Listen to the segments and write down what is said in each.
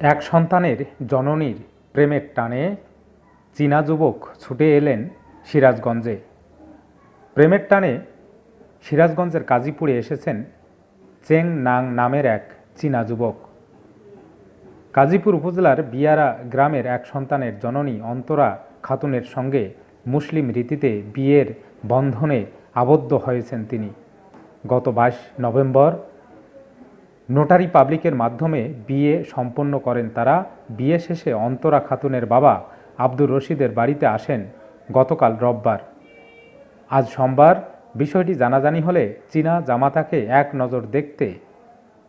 এক সন্তানের জননীর প্রেমের টানে চীনা যুবক ছুটে এলেন সিরাজগঞ্জে। প্রেমের টানে সিরাজগঞ্জের কাজীপুরে এসেছেন চেং নাং নামের এক চীনা যুবক। কাজীপুর উপজেলার বিয়ারা গ্রামের এক সন্তানের জননী অন্তরা খাতুনের সঙ্গে মুসলিম রীতিতে বিয়ের বন্ধনে আবদ্ধ হয়েছেন তিনি। গত বাইশ নভেম্বর নোটারি পাবলিকের মাধ্যমে বিয়ে সম্পন্ন করেন তারা। বিয়ে শেষে অন্তরা খাতুনের বাবা আব্দুর রশিদের বাড়িতে আসেন গতকাল রোববার। আজ সোমবার বিষয়টি জানাজানি হলে চীনা জামাতাকে এক নজর দেখতে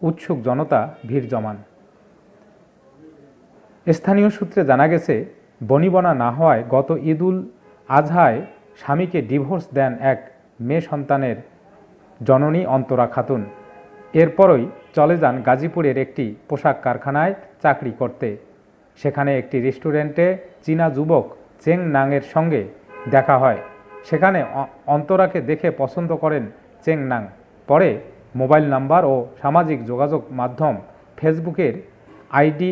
উৎসুক জনতা ভিড় জমান। স্থানীয় সূত্রে জানা গেছে, বনিবনা না হওয়ায় গত ঈদুল আজহায় স্বামীকে ডিভোর্স দেন এক মেয়ে সন্তানের জননী অন্তরা খাতুন। এরপরই চলে যান গাজীপুরের একটি পোশাক কারখানায় চাকরি করতে। সেখানে একটি রেস্টুরেন্টে চীনা যুবক চেং নাংয়ের সঙ্গে দেখা হয়। সেখানে অন্তরাকে দেখে পছন্দ করেন চেং নাং পরে মোবাইল নাম্বার ও সামাজিক যোগাযোগ মাধ্যম ফেসবুকের আইডি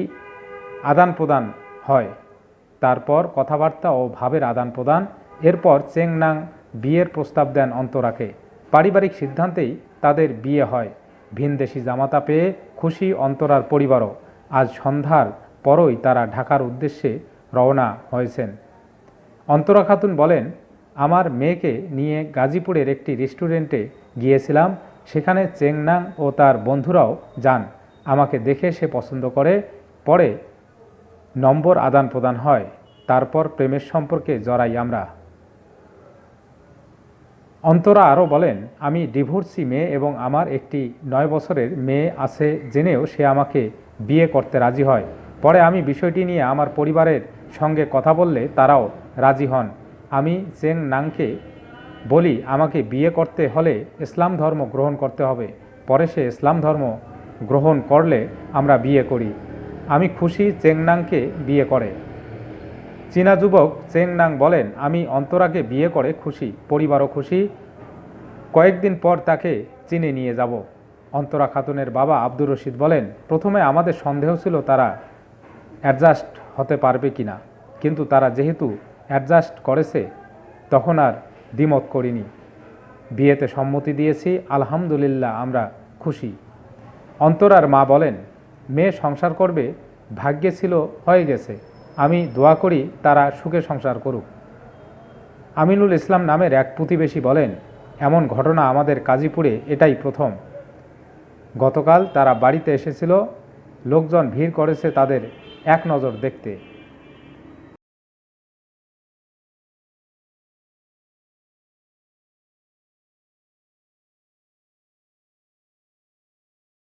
আদান প্রদান হয়। তারপর কথাবার্তা ও ভাবের আদান প্রদান এরপর চেং নাং বিয়ের প্রস্তাব দেন অন্তরাকে। পারিবারিক সিদ্ধান্তেই তাদের বিয়ে হয়। ভিনদেশি জামাতা পেয়ে খুশি অন্তরার পরিবারও। আজ সন্ধ্যার পরই তারা ঢাকার উদ্দেশ্যে রওনা হয়েছেন। অন্তরা খাতুন বলেন, আমার মেয়েকে নিয়ে গাজীপুরের একটি রেস্টুরেন্টে গিয়েছিলাম। সেখানে চেংনাং ও তার বন্ধুরাও যান। আমাকে দেখে সে পছন্দ করে। পরে নম্বর আদান প্রদান হয়। তারপর প্রেমের সম্পর্কে জড়াই আমরা। অন্তরা আরও বলেন, আমি ডিভোর্সি মেয়ে এবং আমার একটি নয় বছরের মেয়ে আছে জেনেও সে আমাকে বিয়ে করতে রাজি হয়। পরে আমি বিষয়টি নিয়ে আমার পরিবারের সঙ্গে কথা বললে তারাও রাজি হন। আমি চেং নাংকে বলি, আমাকে বিয়ে করতে হলে ইসলাম ধর্ম গ্রহণ করতে হবে। পরে সে ইসলাম ধর্ম গ্রহণ করলে আমরা বিয়ে করি। আমি খুশি চেংনাংকে বিয়ে করে। চীনা যুবক চেং নাং বলেন, আমি অন্তরাকে বিয়ে করে খুশি, পরিবারও খুশি কয়েকদিন পর তাকে চীনে নিয়ে যাব। অন্তরা খাতুনের বাবা আব্দুর রশিদ বলেন, প্রথমে আমাদের সন্দেহ ছিল তারা অ্যাডজাস্ট হতে পারবে কিনা। কিন্তু তারা যেহেতু অ্যাডজাস্ট করেছে, তখন আর দ্বিমত করিনি। বিয়েতে সম্মতি দিয়েছি, আলহামদুলিল্লাহ, আমরা খুশি। অন্তরার মা বলেন, মেয়ে সংসার করবে, ভাগ্যে ছিল, হয়ে গেছে। আমি দোয়া করি তারা সুখে সংসার করুক। আমিনুল ইসলাম নামের এক প্রতিবেশী বলেন এমন ঘটনা আমাদের কাজীপুরে এটাই প্রথম। গতকাল তারা বাড়িতে এসেছিল, লোকজন ভিড় করেছে তাদের এক নজর দেখতে।